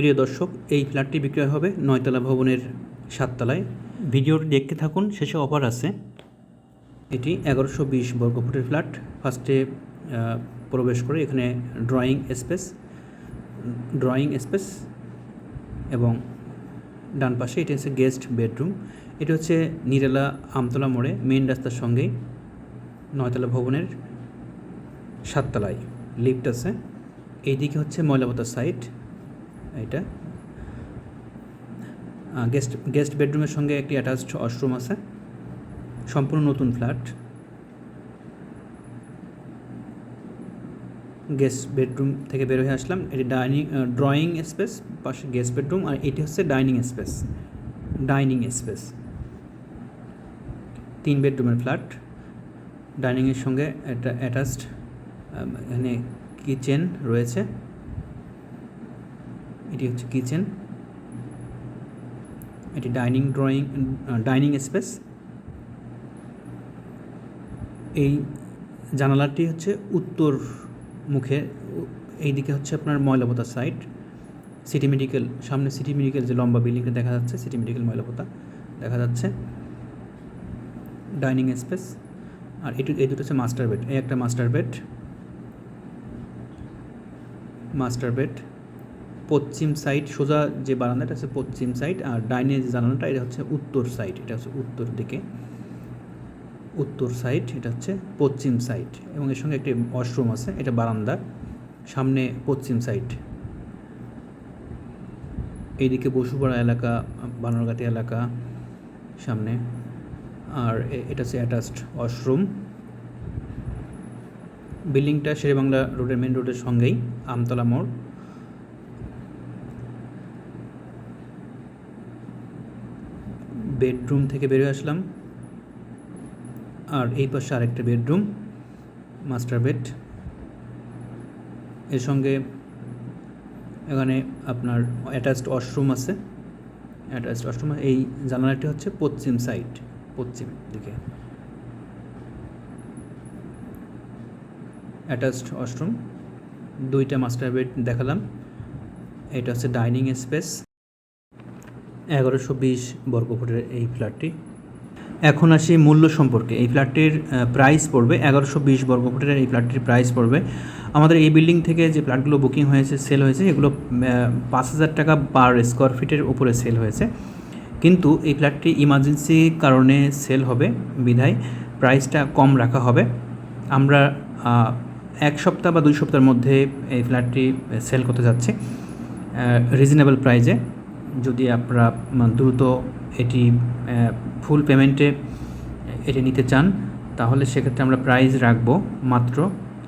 প্রিয় দর্শক, এই ফ্ল্যাটটি বিক্রয় হবে নয়তলা ভবনের সাততলায়। ভিডিওটি দেখতে থাকুন, শেষে অফার আছে। এটি এগারোশো বিশ বর্গফুটের ফ্ল্যাট। ফার্স্টে প্রবেশ করে এখানে ড্রয়িং স্পেস ড্রয়িং স্পেস এবং ডান পাশে এটি হচ্ছে গেস্ট বেডরুম এটি হচ্ছে নিরেলা আমতলা মোড়ে মেন রাস্তার সঙ্গেই নয়তলা ভবনের সাততলায়। লিফট আছে। এইদিকে হচ্ছে ময়লাবতার সাইড এটা। গেস্ট গেস্ট বেডরুমের সঙ্গে একটি অ্যাটাচড ওয়াশরুম আছে। সম্পূর্ণ নতুন ফ্ল্যাট গেস্ট বেডরুম থেকে বের হয়ে আসলাম। এটি ডাইনিং ড্রয়িং স্পেস পাশে গেস্ট বেডরুম আর এটি হচ্ছে ডাইনিং স্পেস ডাইনিং স্পেস তিন বেডরুমের ফ্ল্যাট ডাইনিংয়ের সঙ্গে একটা অ্যাটাচড এখানে কিচেন রয়েছে। এটি হচ্ছে কিচেন। এটি ডাইনিং ড্রয়িং ডাইনিং স্পেস। এই জানালাটি হচ্ছে উত্তর মুখে এইদিকে হচ্ছে আপনার ময়লাপোতা সাইড সিটি মেডিকেল সামনে সিটি মেডিকেল যে লম্বা বিল্ডিংটা দেখা যাচ্ছে সিটি মেডিকেল ময়লাপোতা দেখা যাচ্ছে। Dining space. আর এটু, এই দুটো হচ্ছে মাস্টার বেড, এই একটা মাস্টার বেড। Master bed. পশ্চিম সাইড সোজা যে বারান্দাটা আছে পশ্চিম সাইড আর ডাইনে যে জানালাটা, এটা হচ্ছে উত্তর সাইড, এটা হচ্ছে উত্তর দিকে। উত্তর সাইড, এটা হচ্ছে পশ্চিম সাইড এবং এর সঙ্গে একটি ওয়াশরুম আছে, এটা বারান্দা, সামনে পশ্চিম সাইড। এইদিকে বসুপাড়া এলাকা, বানরঘাটি এলাকা, সামনে। আর এটা হচ্ছে অ্যাটাচড ওয়াশরুম। বিল্ডিংটা শেরেবাংলা রোডের মেন রোডের সঙ্গেই, আমতলা মোড়। বেডরুম থেকে বেরিয়ে আসলাম। আর এই পাশে আরেকটা বেডরুম, মাস্টার বেড। এর সঙ্গে এখানে আপনার অ্যাটাচড ওয়াশরুম আছে। অ্যাটাচড ওয়াশরুম, এই জানালাটি হচ্ছে পশ্চিম সাইড, পশ্চিম দিকে। অ্যাটাচড ওয়াশরুম, দুইটা মাস্টার বেড দেখালাম। এটা হচ্ছে ডাইনিং স্পেস। এগারোশো বিশ বর্গফুটের এই ফ্ল্যাটটি। এখন আসি মূল্য সম্পর্কে। এই ফ্ল্যাটটির প্রাইস পড়বে এগারোশো বিশ বর্গফুটের এই ফ্ল্যাটটির প্রাইস পড়বে। আমাদের এই বিল্ডিং থেকে যে ফ্ল্যাটগুলো বুকিং হয়েছে সেল হয়েছে, এগুলো পাঁচ হাজার টাকা পার স্কোয়ার ফিটের উপরে সেল হয়েছে। কিন্তু এই ফ্ল্যাটটি ইমার্জেন্সি কারণে সেল হবে, বিধায় প্রাইসটা কম রাখা হবে। আমরা এক সপ্তাহ বা দুই সপ্তাহের মধ্যে এই ফ্ল্যাটটি সেল করতে যাচ্ছি রিজনেবল প্রাইজে যদি আপনারা দ্রুত এটি ফুল পেমেন্টে এটি নিতে চান, তাহলে সেক্ষেত্রে আমরা প্রাইস রাখব মাত্র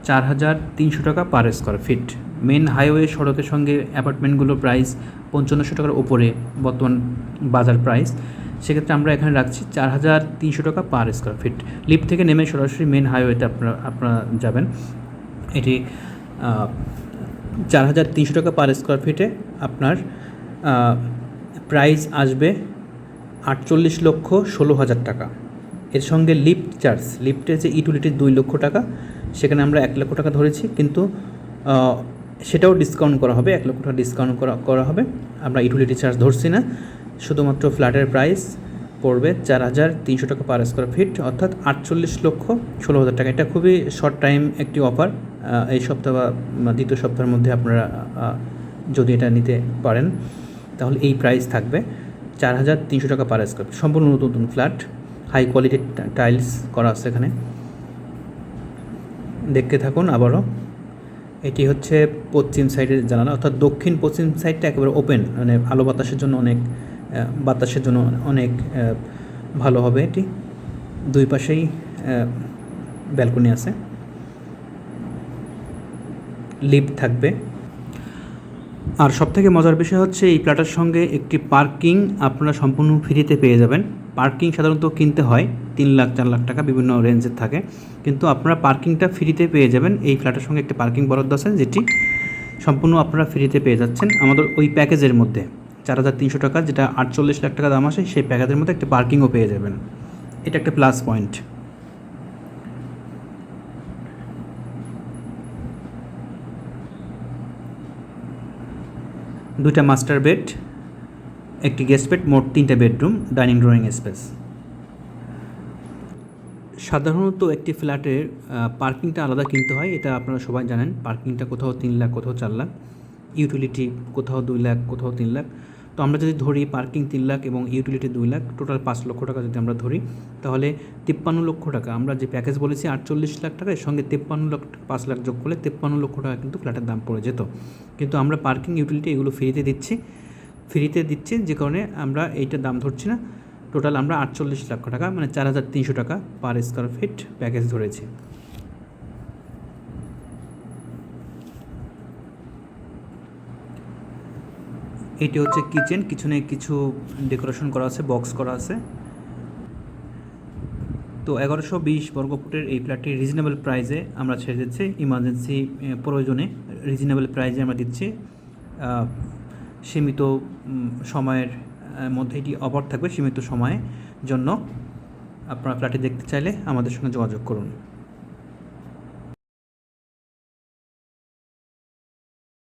চার হাজার তিনশো টাকা per square feet main highway সড়কের সঙ্গে অ্যাপার্টমেন্টগুলোর প্রাইস পঞ্চান্নশো টাকার ওপরে বর্তমান বাজার প্রাইস সেক্ষেত্রে আমরা এখানে রাখছি চার হাজার তিনশো টাকা পার স্কোয়ার ফিট লিফট থেকে নেমে সরাসরি মেন হাইওয়েতে আপনারা আপনারা যাবেন। এটি চার হাজার তিনশো টাকা পার স্কোয়ার ফিটে আপনার প্রাইস আসবে আটচল্লিশ লক্ষ ষোলো হাজার টাকা। এর সঙ্গে লিফট চার্জ, লিফটের যে ইউটিলিটির দুই লক্ষ টাকা, সেখানে আমরা এক লক্ষ টাকা ধরেছি, কিন্তু সেটাও ডিসকাউন্ট করা হবে, এক লক্ষ টাকা ডিসকাউন্ট করা করা হবে। আমরা ইউটিলিটি চার্জ ধরছি না, শুধুমাত্র ফ্ল্যাটের প্রাইস পড়বে চার হাজার তিনশো টাকা পার স্কোয়ার ফিট অর্থাৎ আটচল্লিশ লক্ষ ষোলো হাজার টাকা। এটা খুবই শর্ট টাইম একটি অফার এই সপ্তাহ বা দ্বিতীয় সপ্তাহের মধ্যে আপনারা যদি এটা নিতে পারেন। তাহলে এই প্রাইস থাকবে চার হাজার তিনশো টাকা পার স্কোয়ার সম্পূর্ণ নতুন নতুন ফ্ল্যাট হাই কোয়ালিটির টাইলস করা আছে এখানে। দেখতে থাকুন আবারও। এটি হচ্ছে পশ্চিম সাইডের জানালা, অর্থাৎ দক্ষিণ পশ্চিম সাইডটা একেবারে ওপেন মানে আলো বাতাসের জন্য অনেক বাতাসের জন্য অনেক ভালো হবে এটি। দুই পাশেই ব্যালকনি আছে। লিফট থাকবে। আর সবথেকে মজার বিষয় হচ্ছে এই ফ্ল্যাটের সঙ্গে একটি পার্কিং আপনারা সম্পূর্ণ ফ্রিতে পেয়ে যাবেন। পার্কিং সাধারণত কিনতে হয় তিন লাখ, চার লাখ টাকা বিভিন্ন রেঞ্জের থাকে। কিন্তু আপনারা পার্কিংটা ফ্রিতে পেয়ে যাবেন। এই ফ্ল্যাটের সঙ্গে একটি পার্কিং বরাদ্দ আছে যেটি সম্পূর্ণ আপনারা ফ্রিতে পেয়ে যাচ্ছেন। আমাদের ওই প্যাকেজের মধ্যে চার হাজার তিনশো টাকা, যেটা আটচল্লিশ লাখ টাকা দাম আসে সেই প্যাকেজের মধ্যে একটি পার্কিংও পেয়ে যাবেন। এটা একটা প্লাস পয়েন্ট। দুইটা মাস্টার বেড একটি গেস্ট বেড মোট তিনটা বেডরুম ডাইনিং ড্রয়িং স্পেস সাধারণত একটি ফ্ল্যাটের পার্কিংটা আলাদা কিনতে হয়, এটা আপনারা সবাই জানেন। পার্কিংটা কোথাও তিন লাখ, কোথাও চার লাখ। ইউটিলিটি কোথাও দুই লাখ, কোথাও তিন লাখ। তো আমরা যদি ধরি পার্কিং তিন লাখ এবং ইউটিলিটি দুই লাখ, টোটাল পাঁচ লক্ষ টাকা যদি আমরা ধরি, তাহলে তিপ্পান্ন লক্ষ টাকা। আমরা যে প্যাকেজ বলেছি আটচল্লিশ লাখ টাকা, এর সঙ্গে তিপ্পান্ন লক্ষ পাঁচ লাখ যোগ করলে তিপ্পান্ন লক্ষ টাকা কিন্তু ফ্ল্যাটের দাম পড়ে যেত। কিন্তু আমরা পার্কিং ইউটিলিটি এগুলো ফ্রিতে দিচ্ছি ফ্রিতে দিচ্ছি যে কারণে আমরা এইটার দাম ধরছি না। টোটাল আমরা আটচল্লিশ লক্ষ টাকা মানে চার হাজার তিনশো টাকা পার স্কোয়ার ফিট প্যাকেজ ধরেছি। এটি হচ্ছে কিচেন কিচেনে কিছু ডেকোরেশন করা আছে, বক্স করা আছে। তো এগারোশো বিশ বর্গ বর্গফুটের এই ফ্ল্যাটটি রিজনেবল প্রাইসে আমরা ছেড়ে দিচ্ছি। ইমার্জেন্সি প্রয়োজনে রিজনেবল প্রাইসে আমরা দিচ্ছি। সীমিত সময়ের মধ্যে এটি অফার থাকবে সীমিত সময়ের জন্য। আপনারা ফ্ল্যাটটি দেখতে চাইলে আমাদের সঙ্গে যোগাযোগ করুন।